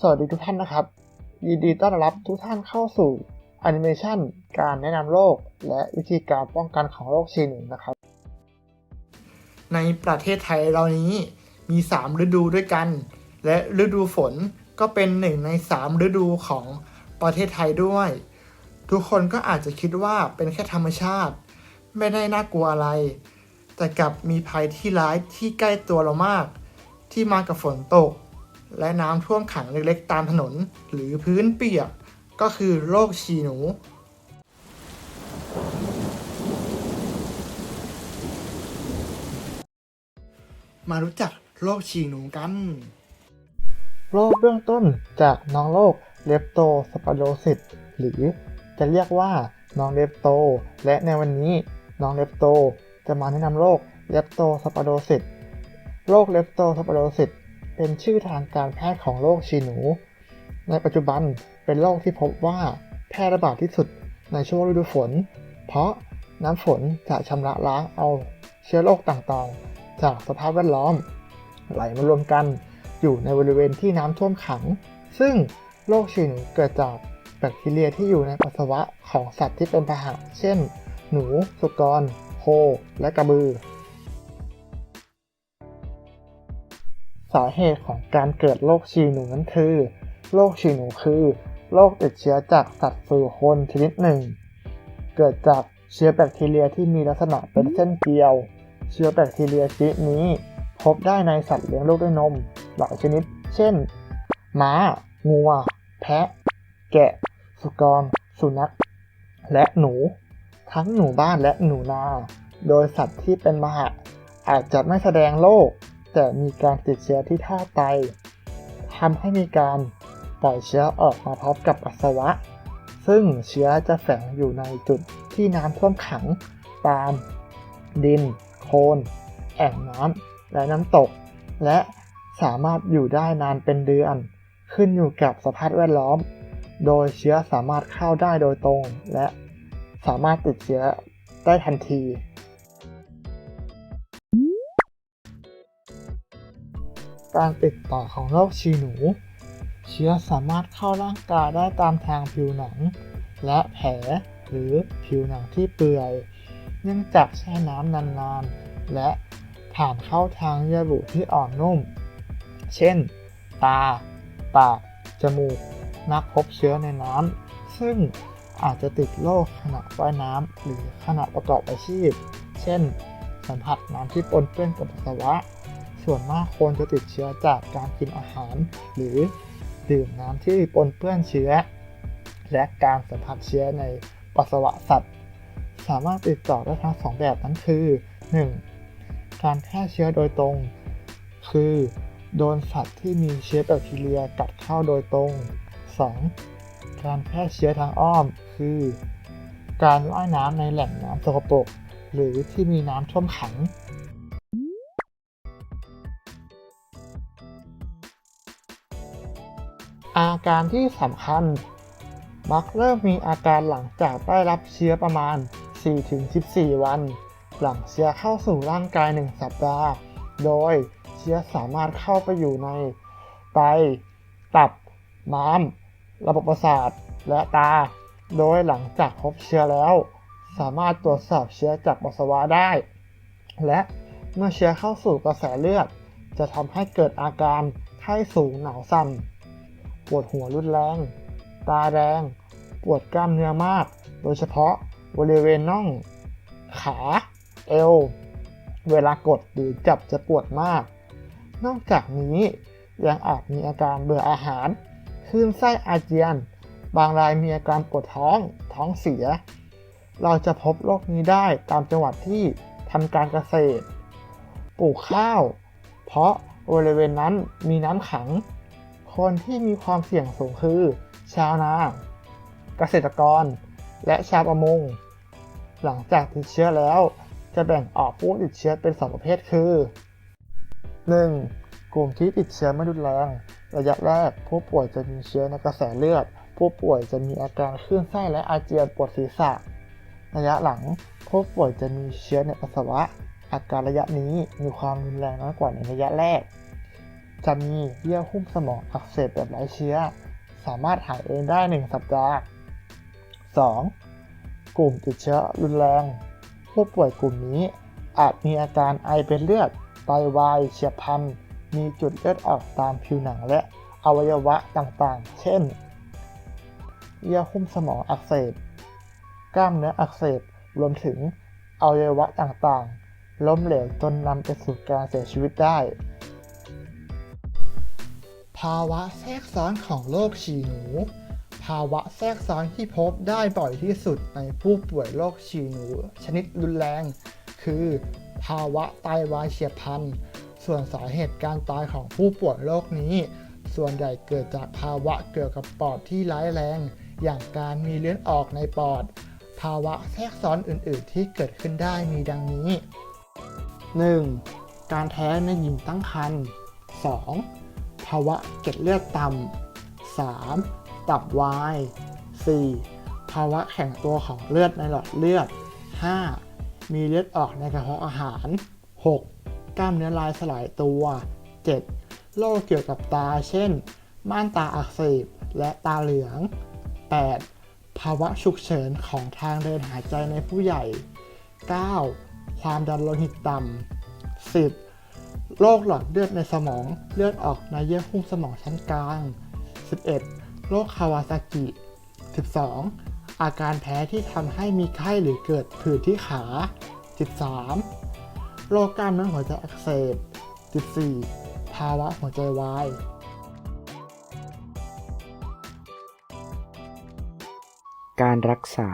สวัสดีทุกท่านนะครับ ยินดีต้อนรับทุกท่านเข้าสู่แอนิเมชันการแนะนำโรคและวิธีการป้องกันของโรคชีหนูนะครับ ในประเทศไทยเรานี้มี 3 ฤดูด้วยกัน และฤดูฝนก็เป็นหนึ่งใน 3 ฤดูของประเทศไทยด้วย ทุกคนก็อาจจะคิดว่าเป็นแค่ธรรมชาติ ไม่ได้น่ากลัวอะไร แต่กลับมีภัยที่ร้ายที่ใกล้ตัวเรามาก ที่มากับฝนตก และน้ำท่วมขังเล็กๆ ตามถนน หรือพื้นเปียกก็คือโรคฉี่หนู มารู้จักโรคฉี่หนูกัน โรคเบื้องต้นจากน้องโรคเลปโตสปาโดซิสหรือจะเรียกว่าน้องเลปโต และในวันนี้น้องเลปโต จะมาแนะนำโรคเลปโตสปาโดซิสโรคเลปโตสปาโดซิส เป็นชื่อทางการแพทย์ของโรคฉี่หนู ในปัจจุบันเป็นโรคที่พบว่าแพร่ระบาดที่สุดในช่วงฤดูฝน เพราะน้ำฝนจะชำระล้างเอาเชื้อโรคต่างๆ จากสภาพแวดล้อม ไหลมารวมกันอยู่ในบริเวณที่น้ำท่วมขัง ซึ่งโรคฉี่หนูเกิดจากแบคทีเรียที่อยู่ในปัสสาวะของสัตว์ที่เป็นพาหะ เช่น หนู สุกร โค และกระบือาเหตุของการเกิดโรคฉี่หนูนั้นคือโรคฉี่หนูคือโรคติดเชื้อจากสัตว์สู่คนชนิดหนึ่ง เกิดจากเชื้อแบคทีเรียที่มีลักษณะเป็นเส้นเกลียว เชื้อแบคทีเรียชนิดนี้ พบได้ในสัตว์เลี้ยงลูกด้วยนม หลายชนิด เช่น ม้างัว แพะ แกะ สุกร สุนัข และหนู ทั้งหนูบ้านและหนูนา โดยสัตว์ที่เป็นมหะอาจจะไม่แสดงโรค แต่มีการติดเชื้อที่ท่อไตทำให้มีการปล่อยเชื้อออกมาพร้อมกับปัสสาวะ ซึ่งเชื้อจะแฝงอยู่ในจุดที่น้ำท่วมขัง ตาม ดิน โคลน แอ่งน้ำ และน้ำตก และสามารถอยู่ได้นานเป็นเดือน ขึ้นอยู่กับสภาพแวดล้อม โดยเชื้อสามารถเข้าได้โดยตรง และสามารถติดเชื้อได้ทันที การติดต่อของโรคฉี่หนู เชื้อสามารถเข้าร่างกายได้ตามทางผิวหนัง และแผลหรือผิวหนังที่เปื่อย เนื่องจากแช่น้ำนานๆ และผ่านเข้าทางเยื่อบุที่อ่อนนุ่ม เช่น ตา ปาก จมูกมักพบเชื้อในน้ำ ซึ่งอาจจะติดโรคขณะว่ายน้ำหรือขณะประกอบอาชีพ เช่น สัมผัสน้ำที่ปนเปื้อนกับปัสสาวะ ส่วนมากคนจะติดเชื้อจากการกินอาหาร หรือดื่มน้ำที่ปนเปื้อนเชื้อ และการสัมผัสเชื้อในปัสสาวะสัตว์ สามารถติดต่อได้ทั้งสองแบบนั้นคือ 1. การแพร่เชื้อโดยตรง คือ โดนสัตว์ที่มีเชื้อแบคทีเรียกัดเข้าโดยตรง 2. การแพร่เชื้อทางอ้อม คือ การว่ายน้ำในแหล่งน้ำสกปรกหรือที่มีน้ำท่วมขัง อาการที่สำคัญ มักเริ่มมีอาการหลังจากได้รับเชื้อประมาณ 4-14 วัน หลังเชื้อเข้าสู่ร่างกาย 1 สัปดาห์ โดยเชื้อสามารถเข้าไปอยู่ในไต ตับ ม้าม ระบบประสาท และตา โดยหลังจากพบเชื้อแล้ว สามารถตรวจสอบเชื้อจากปัสสาวะได้ และเมื่อเชื้อเข้าสู่กระแสเลือด จะทำให้เกิดอาการไข้สูงหนาวสั่น ปวดหัวรุนแรง ตาแดง ปวดกล้ามเนื้อมาก โดยเฉพาะบริเวณน่อง ขา เอว เวลากดหรือจับจะปวดมาก นอกจากนี้ยังอาจมีอาการเบื่ออาหารคลื่นไส้อาเจียน บางรายมีอาการปวดท้อง ท้องเสีย เราจะพบโรคนี้ได้ตามจังหวัดที่ทำการเกษตร ปลูกข้าว เพราะบริเวณนั้นมีน้ำขัง คนที่มีความเสี่ยงสูงคือ ชาวนาเกษตรกร และชาวประมง หลังจากติดเชื้อแล้ว จะแบ่งออกผู้ติดเชื้อเป็น 2 ประเภทคือ 1. กลุ่มที่ติดเชื้อไม่รุนแรง ระยะแรกผู้ป่วยจะมีเชื้อในกระแสเลือด ผู้ป่วยจะมีอาการคลื่นไส้และอาเจียนปวดศีรษะ ระยะหลังผู้ป่วยจะมีเชื้อในปัสสาวะ อาการระยะนี้มีความรุนแรงน้อยกว่าในระยะแรก จะมีเยื่อหุ้มสมองอักเสบแบบไร้เชื้อ สามารถหายเองได้ 1 สัปดาห์ 2. กลุ่มติดเชื้อรุนแรง ผู้ป่วยกลุ่มนี้อาจมีอาการไอเป็นเลือด ไตวาย เฉียบพลัน มีจุดเลือดออกตามผิวหนังและอวัยวะต่างๆ เช่น เยื่อหุ้มสมองอักเสบ กล้ามเนื้ออักเสบ รวมถึงอวัยวะต่างๆ ล้มเหลวจนนำไปสู่การเสียชีวิตได้ ภาวะแทรกซ้อนของโรคฉี่หนู ภาวะแทรกซ้อนที่พบได้บ่อยที่สุดในผู้ป่วยโรคฉี่หนู ชนิดรุนแรง คือ ภาวะไตวายเฉียบพลัน ส่วนสาเหตุการตายของผู้ป่วยโรคนี้ ส่วนใหญ่เกิดจากภาวะเกี่ยวกับปอดที่ร้ายแรง อย่างการมีเลือดออกในปอด ภาวะแทรกซ้อนอื่น ๆ ที่เกิดขึ้นได้มีดังนี้ 1. การแท้งในหญิงตั้งครรภ์ 2. ภาวะเกล็ดเลือดต่ำ 3. ตับวาย 4. ภาวะแข็งตัวของเลือดในหลอดเลือด 5. มีเลือดออกในกระเพาะอาหาร 6. กล้ามเนื้อลายสลายตัว 7. โรคเกี่ยวกับตา เช่น ม่านตาอักเสบและตาเหลือง 8. ภาวะฉุกเฉินของทางเดินหายใจในผู้ใหญ่ 9. ความดันโลหิตต่ำ 10. โรคหลอดเลือดในสมองเลือดออกในเยื่อหุ้มสมองชั้นกลาง 11. โรคคาวาซากิ 12. อาการแพ้ที่ทำให้มีไข้หรือเกิดผื่นที่ขา 13. โรคกล้ามเนื้อหัวใจอักเสบ 14. ภาวะหัวใจวายการรักษา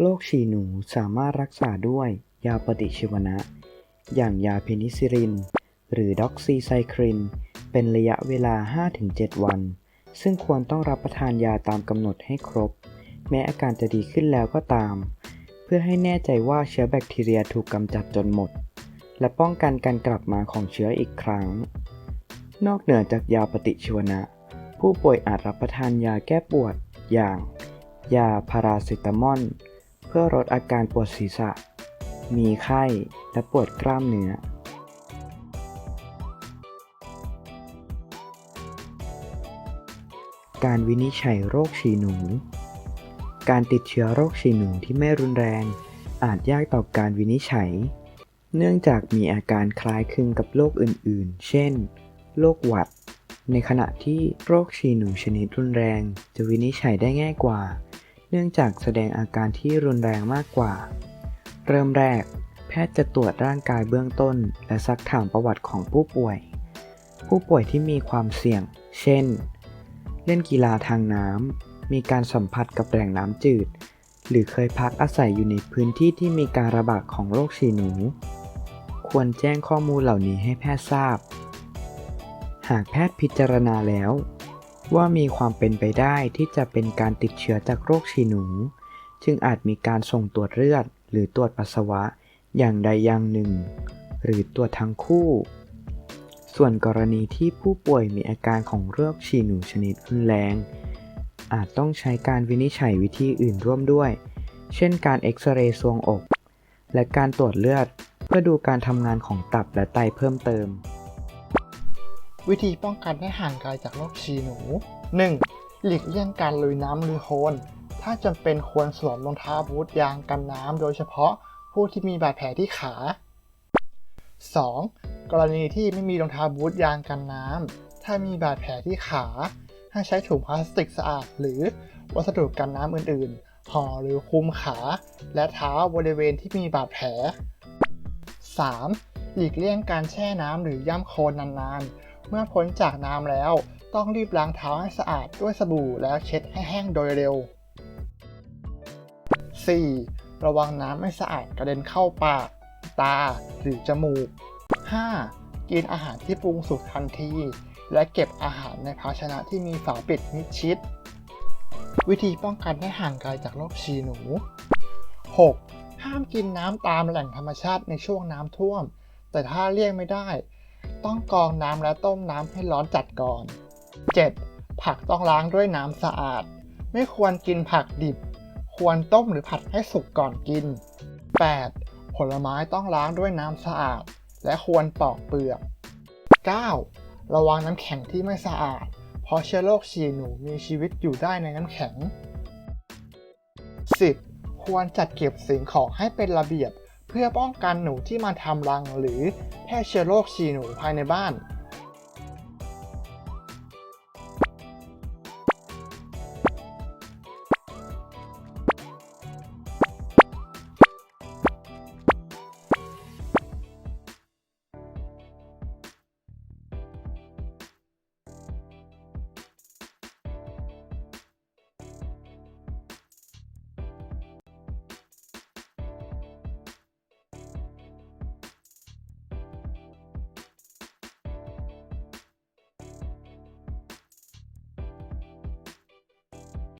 โรคฉี่หนูสามารถรักษาด้วยยาปฏิชีวนะ อย่างยาเพนิซิลิน หรือด็อกซีไซคลิน เป็นระยะเวลา 5-7 วัน ซึ่งควรต้องรับประทานยาตามกำหนดให้ครบ แม้อาการจะดีขึ้นแล้วก็ตาม เพื่อให้แน่ใจว่าเชื้อแบคทีเรียถูกกำจัดจนหมด และป้องกันการกลับมาของเชื้ออีกครั้ง นอกเหนือจากยาปฏิชีวนะ ผู้ป่วยอาจรับประทานยาแก้ปวดอย่าง ยาพาราเซตามอลเพื่อลดอาการปวดศีรษะ มีไข้และปวดกล้ามเนื้อ การวินิจฉัยโรคฉี่หนู การติดเชื้อโรคฉี่หนูที่ไม่รุนแรง อาจยากต่อการวินิจฉัย เนื่องจากมีอาการคล้ายคลึงกับโรคอื่นๆ เช่น โรคหวัด ในขณะที่โรคฉี่หนูชนิดรุนแรง จะวินิจฉัยได้ง่ายกว่า เนื่องจากแสดงอาการที่รุนแรงมากกว่า เริ่มแรก แพทย์จะตรวจร่างกายเบื้องต้น และซักถามประวัติของผู้ป่วย ผู้ป่วยที่มีความเสี่ยง เช่น เล่นกีฬาทางน้ำ มีการสัมผัสกับแหล่งน้ำจืด หรือเคยพักอาศัยอยู่ในพื้นที่ที่มีการระบาดของโรคฉี่หนู ควรแจ้งข้อมูลเหล่านี้ให้แพทย์ทราบ หากแพทย์พิจารณาแล้ว ว่ามีความเป็นไปได้ที่จะเป็นการติดเชื้อจากโรคฉี่หนู จึงอาจมีการส่งตรวจเลือด หรือตรวจปัสสาวะอย่างใดอย่างหนึ่ง หรือตรวจทั้งคู่ ส่วนกรณีที่ผู้ป่วยมีอาการของโรคฉี่หนูชนิดรุนแรง อาจต้องใช้การวินิจฉัยวิธีอื่นร่วมด้วย เช่นการเอ็กซเรย์ซวงอก และการตรวจเลือดเพื่อดูการทำงานของตับและไตเพิ่มเติม วิธีป้องกันให้ห่างไกลจากโรคฉี่หนู 1. หลีกเลี่ยงการลุยน้ำลุยโคลน ถ้าจำเป็นควรสวมรองเท้าบูทยางกันน้ำโดยเฉพาะผู้ที่มีบาดแผลที่ขา 2. กรณีที่ไม่มีรองเท้าบูทยางกันน้ำถ้ามีบาดแผลที่ขา ให้ใช้ถุงพลาสติกสะอาด หรือวัสดุกันน้ำอื่นๆห่อหรือคลุมขา และเท้าบริเวณที่มีบาดแผล 3. หลีกเลี่ยงการแช่น้ำหรือย่ำโคลนนานๆ เมื่อพ้นจากน้ำแล้วต้องรีบล้างเท้าให้สะอาดด้วยสบู่แล้วเช็ดให้แห้งโดยเร็ว 4. ระวังน้ำไม่สะอาดกระเด็นเข้าปาก ตา หรือจมูก 5. กินอาหารที่ปรุงสุกทันที และเก็บอาหารในภาชนะที่มีฝาปิดมิดชิด วิธีป้องกันให้ห่างไกลจากโรคฉี่หนู 6. ห้ามกินน้ำตามแหล่งธรรมชาติในช่วงน้ำท่วม แต่ถ้าเลี่ยงไม่ได้ ต้องกรองน้ำและต้มน้ำให้ร้อนจัดก่อน 7. ผักต้องล้างด้วยน้ำสะอาด ไม่ควรกินผักดิบ ควรต้มหรือผัดให้สุกก่อนกิน 8. ผลไม้ต้องล้างด้วยน้ำสะอาด และควรปอกเปลือก 9. ระวังน้ำแข็งที่ไม่สะอาด เพราะเชื้อโรคฉี่หนูมีชีวิตอยู่ได้ในน้ำแข็ง 10. ควรจัดเก็บสิ่งของให้เป็นระเบียบ เพื่อป้องกันหนูที่มาทำรังหรือแพร่เชื้อโรคฉี่หนูภายในบ้าน